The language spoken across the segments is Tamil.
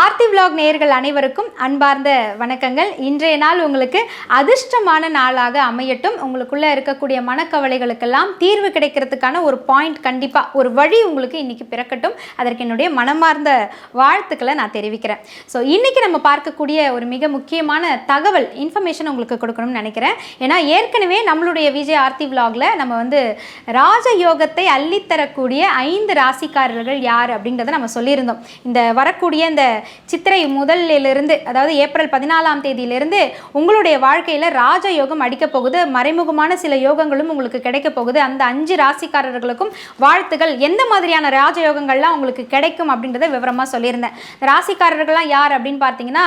ஆர்த்தி விலாக் நேயர்கள் அனைவருக்கும் அன்பார்ந்த வணக்கங்கள். இன்றைய நாள் உங்களுக்கு அதிர்ஷ்டமான நாளாக அமையட்டும். உங்களுக்குள்ளே இருக்கக்கூடிய மனக்கவலைகளுக்கெல்லாம் தீர்வு கிடைக்கிறதுக்கான ஒரு பாயிண்ட் கண்டிப்பாக ஒரு வழி உங்களுக்கு இன்னைக்கு பிறக்கட்டும். அதற்கு என்னுடைய மனமார்ந்த வாழ்த்துக்களை நான் தெரிவிக்கிறேன். ஸோ இன்றைக்கி நம்ம பார்க்கக்கூடிய ஒரு மிக முக்கியமான தகவல் இன்ஃபர்மேஷன் உங்களுக்கு கொடுக்கணும்னு நினைக்கிறேன். ஏன்னா ஏற்கனவே நம்மளுடைய விஜய் ஆர்த்தி விலாகில் நம்ம வந்து ராஜயோகத்தை அள்ளித்தரக்கூடிய ஐந்து ராசிக்காரர்கள் யார் அப்படின்றத நம்ம சொல்லியிருந்தோம். இந்த வரக்கூடிய இந்த சித்திரை முதலிலிருந்து அதாவது ஏப்ரல் பதினாலாம் தேதியிலிருந்து உங்களுடைய வாழ்க்கையில் ராஜயோகம் அடிக்கப் போகுது. மறைமுகமான சில யோகங்களும் உங்களுக்கு கிடைக்க போகுது. அந்த அஞ்சு ராசிக்காரர்களுக்கும் வாழ்த்துகள். எந்த மாதிரியான ராஜயோகங்கள்லாம் உங்களுக்கு கிடைக்கும் அப்படின்றத விவரமாக சொல்லியிருந்தேன். ராசிக்காரர்கள்லாம் யார் அப்படின்னு பார்த்தீங்கன்னா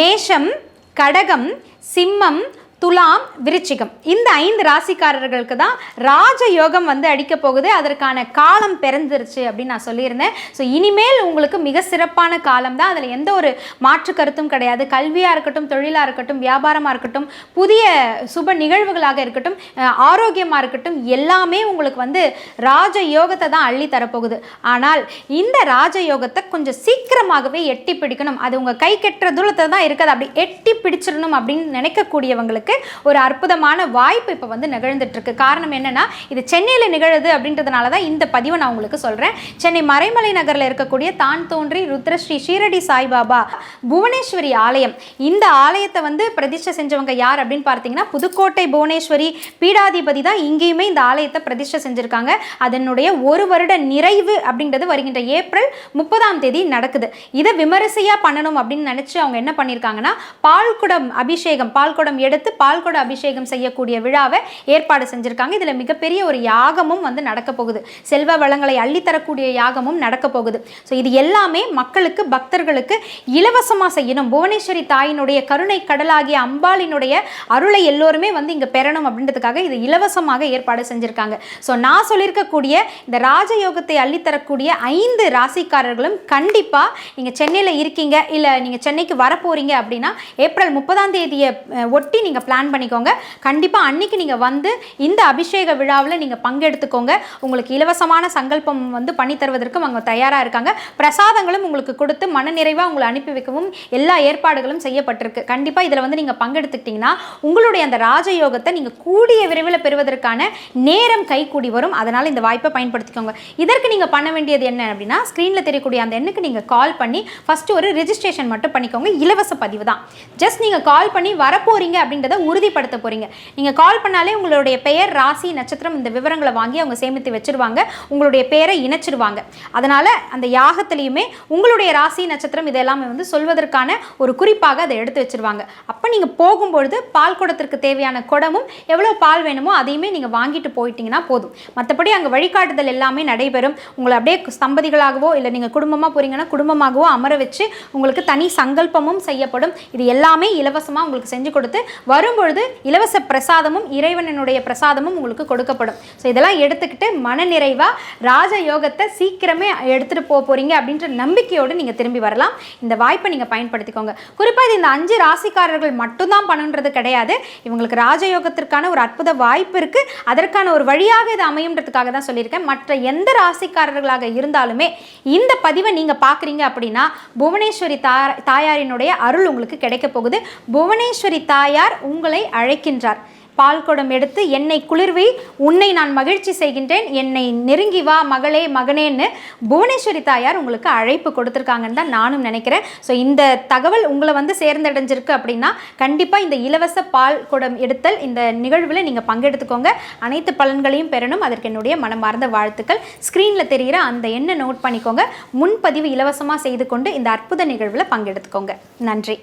மேஷம் கடகம் சிம்மம் துலாம் விருச்சிகம். இந்த ஐந்து ராசிக்காரர்களுக்கு தான் ராஜ யோகம் வந்து அடிக்க போகுது. அதற்கான காலம் பிறந்துருச்சு அப்படின்னு நான் சொல்லியிருந்தேன். ஸோ இனிமேல் உங்களுக்கு மிக சிறப்பான காலம் தான். அதில் எந்த ஒரு மாற்று கருத்தும் கிடையாது. கல்வியாக இருக்கட்டும் தொழிலாக இருக்கட்டும் வியாபாரமாக இருக்கட்டும் புதிய சுப நிகழ்வுகளாக இருக்கட்டும் ஆரோக்கியமாக இருக்கட்டும் எல்லாமே உங்களுக்கு வந்து ராஜ யோகத்தை தான் அள்ளி தரப்போகுது. ஆனால் இந்த ராஜ யோகத்தை கொஞ்சம் சீக்கிரமாகவே எட்டி பிடிக்கணும். அது உங்கள் கை கெட்டுற தூரத்தை தான் இருக்குது. அப்படி எட்டி பிடிச்சிடணும் அப்படின்னு நினைக்கக்கூடியவங்களுக்கு ஒரு அற்புதமான வாய்ப்பு இப்போ வந்து நிகழ்ந்துட்டுருக்கு. காரணம் என்னென்னா இது சென்னையில் நிகழுது அப்படின்றதுனால தான் இந்த பதிவை நான் உங்களுக்கு சொல்கிறேன் சென்னை மறைமலை நகரில் இருக்கக்கூடிய தான் தோன்றி ருத்ரஸ்ரீ ஷீரடி சாய்பாபா புவனேஸ்வரி ஆலயம். இந்த ஆலயத்தை வந்து பிரதிஷ்டை செஞ்சவங்க யார் அப்படின்னு பார்த்தீங்கன்னா புதுக்கோட்டை புவனேஸ்வரி பீடாதிபதி தான் இங்கேயுமே இந்த ஆலயத்தை பிரதிஷ்டை செஞ்சுருக்காங்க. அதனுடைய ஒரு வருட நிறைவு அப்படின்றது வருகின்ற ஏப்ரல் முப்பதாம் தேதி நடக்குது. இதை விமரிசையாக பண்ணணும் அப்படின்னு நினச்சி அவங்க என்ன பண்ணியிருக்காங்கன்னா பால்குடம் அபிஷேகம் பால்குடம் எடுத்து பால்குட அபிஷேகம் செய்யக்கூடிய விழாவை ஏற்பாடு செஞ்சுருக்காங்க. இதில் மிகப்பெரிய ஒரு யாகமும் வந்து நடக்க போகுது. செல்வ வளங்களை அள்ளித்தரக்கூடிய யாகமும் நடக்க போகுது. ஸோ இது எல்லாமே மக்களுக்கு பக்தர்களுக்கு இலவசமாக செய்யணும். புவனேஸ்வரி தாயினுடைய கருணை கடலாகிய அம்பாளினுடைய அருளை எல்லோருமே வந்து இங்கே பெறணும் அப்படின்றதுக்காக இது இலவசமாக ஏற்பாடு செஞ்சுருக்காங்க. ஸோ நான் சொல்லியிருக்கக்கூடிய இந்த ராஜயோகத்தை அள்ளித்தரக்கூடிய ஐந்து ராசிக்காரர்களும் கண்டிப்பாக நீங்கள் சென்னையில் இருக்கீங்க. இல்லை நீங்கள் சென்னைக்கு வரப்போகிறீங்க அப்படின்னா ஏப்ரல் முப்பதாம் தேதியை ஒட்டி நீங்கள் பிளான் பண்ணிக்கோங்க. கண்டிப்பாக அன்றைக்கி நீங்கள் வந்து இந்த அபிஷேக விழாவில் நீங்கள் பங்கெடுத்துக்கோங்க. உங்களுக்கு இலவசமான சங்கல்பம் வந்து பண்ணி தருவதற்கும் அவங்க தயாராக இருக்காங்க. பிரசாதங்களும் உங்களுக்கு கொடுத்து மனநிறைவாக உங்களை அனுப்பி வைக்கவும் எல்லா ஏற்பாடுகளும் செய்யப்பட்டிருக்கு. கண்டிப்பாக இதில் வந்து நீங்கள் பங்கெடுத்துக்கிட்டிங்கன்னா உங்களுடைய அந்த ராஜயோகத்தை நீங்கள் கூடிய விரைவில் பெறுவதற்கான நேரம் கைகூடி வரும். அதனால் இந்த வாய்ப்பை பயன்படுத்திக்கோங்க. இதற்கு நீங்கள் பண்ண வேண்டியது என்ன அப்படின்னா ஸ்க்ரீனில் தெரியக்கூடிய அந்த எண்ணுக்கு நீங்கள் கால் பண்ணி ஃபஸ்ட்டு ஒரு ரிஜிஸ்ட்ரேஷன் மட்டும் பண்ணிக்கோங்க. இலவச பதிவு தான். ஜஸ்ட் நீங்கள் கால் பண்ணி வரப்போறீங்க அப்படின்றத உறுதிப்படுத்த போகிறீங்க நீங்கள் கால் பண்ணாலே உங்களுடைய பெயர் ராசி நட்சத்திரம் இந்த விவரங்களை வாங்கி அவங்க சேமித்து வச்சிருவாங்க. உங்களுடைய பெயரை இணைச்சிருவாங்க. அதனால் அந்த யாகத்திலையுமே உங்களுடைய ராசி நட்சத்திரம் இதெல்லாமே வந்து சொல்வதற்கான ஒரு குறிப்பாக அதை எடுத்து வச்சிருவாங்க. அப்போ நீங்கள் போகும்பொழுது பால் குடத்திற்கு தேவையான குடமும் எவ்வளோ பால் வேணுமோ அதையுமே நீங்கள் வாங்கிட்டு போயிட்டீங்கன்னா போதும். மற்றபடி அங்கே வழிகாட்டுதல் எல்லாமே நடைபெறும். உங்களை அப்படியே தம்பதிகளாகவோ இல்லை நீங்கள் குடும்பமாக போகிறீங்கன்னா குடும்பமாகவோ அமர வச்சு உங்களுக்கு தனி சங்கல்பமும் செய்யப்படும். இது எல்லாமே இலவசமாக உங்களுக்கு செஞ்சு கொடுத்து வரும் வரும்பொழுது இலவச பிரசாதமும் இறைவனனுடைய பிரசாதமும் உங்களுக்கு கொடுக்கப்படும். ஸோ இதெல்லாம் எடுத்துக்கிட்டு மனநிறைவாக ராஜயோகத்தை சீக்கிரமே எடுத்துகிட்டு போக போகிறீங்க அப்படின்ற நம்பிக்கையோடு நீங்கள் திரும்பி வரலாம். இந்த வாய்ப்பை நீங்கள் பயன்படுத்திக்கோங்க. குறிப்பாக இது இந்த அஞ்சு ராசிக்காரர்கள் மட்டும்தான் பண்ணுன்றது கிடையாது. இவங்களுக்கு ராஜயோகத்திற்கான ஒரு அற்புத வாய்ப்பு இருக்குது அதற்கான ஒரு வழியாக இது அமையுன்றதுக்காக தான் சொல்லியிருக்கேன். மற்ற எந்த ராசிக்காரர்களாக இருந்தாலுமே இந்த பதிவை நீங்கள் பார்க்குறீங்க அப்படின்னா புவனேஸ்வரி தாயாரினுடைய அருள் உங்களுக்கு கிடைக்க போகுது. புவனேஸ்வரி தாயார் உங்களை அழைக்கின்றார். பால் குடம் எடுத்து என்னை குளிர்வி உன்னை நான் மகிழ்ச்சி செய்கின்றேன். என்னை நெருங்கி வா மகளே மகனேன்னு புவனேஸ்வரி தாயார் உங்களுக்கு அழைப்பு கொடுத்துருக்காங்கன்னு தான் நானும் நினைக்கிறேன். ஸோ இந்த தகவல் உங்களை வந்து சேர்ந்தடைஞ்சிருக்கு அப்படின்னா கண்டிப்பாக இந்த இலவச பால் குடம் எடுத்தல் இந்த நிகழ்வில் நீங்கள் பங்கெடுத்துக்கோங்க. அனைத்து பலன்களையும் பெறணும். அதற்கு என்னுடைய மனமார்ந்த வாழ்த்துக்கள். ஸ்க்ரீனில் தெரிகிற அந்த எண்ணை நோட் பண்ணிக்கோங்க. முன்பதிவு இலவசமாக செய்து கொண்டு இந்த அற்புத நிகழ்வில் பங்கெடுத்துக்கோங்க. நன்றி.